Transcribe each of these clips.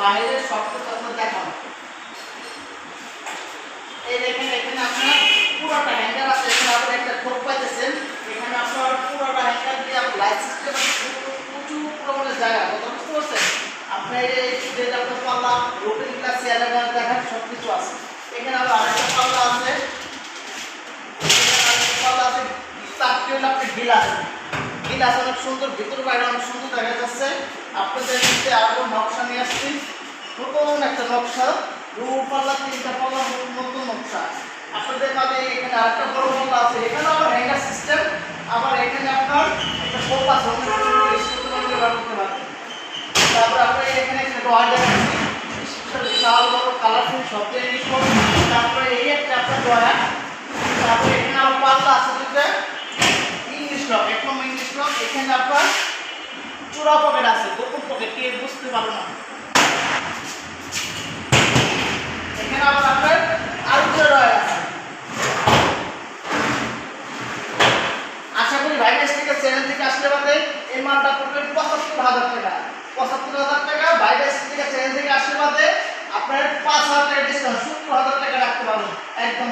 বাইরে সব কিছু হ্যান্ডেল দেখানো এই দেখেন এখানে আপনার পুরোটা হ্যাঙ্গার আছে এখানে আপনার একটা খোপ পাইতেছেন এখানে আপনার পুরোটা হ্যাঙ্গার দিয়ে আপনার লাইট সিস্টেম প্রচুর পরিমাণে জায়গা কথা বুঝতে পারছেন অনেক সুন্দর দেখা যাচ্ছে আপনাদের আরও নকশা নিয়ে আসছি নতুন একটা নকশা রু পাল্লা তিনটা পাল্লা নতুন নকশা আপনাদের মাঝে এখানে আরেকটা বড় পাল্লা আছে। এখানে আবার হ্যাঙ্গার সিস্টেম আবার এখানে আপনার একটা সোফা আছে। তারপর আপনার এখানে দেখাচ্ছি বিশাল বড় কালারফুল সব জিনিস তারপরে এই একটা আপনার ডয়ার তারপরে এখানে আবার পাল্লা আছে দুটো ইংলিশ লক এক ইংলিশ লক এখানে আপনার চূড়া পকেট আছে, গোপন পকেট কে বুঝতে পারো না। এখানে আবার আপনার আরও দুটো আছে। আশা করি ভাইরাস থেকে, চ্যানেল থেকে আসলে বাদে এই মালটা পড়বে পঁচাত্তর হাজার টাকা। পঁচাত্তর হাজার টাকা, বাইরে থেকে আপনার পাঁচ হাজার টাকা ডিসকাউন্ট সত্তর হাজার টাকা রাখতে একদম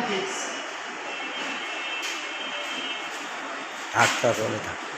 থাক বলে থাক।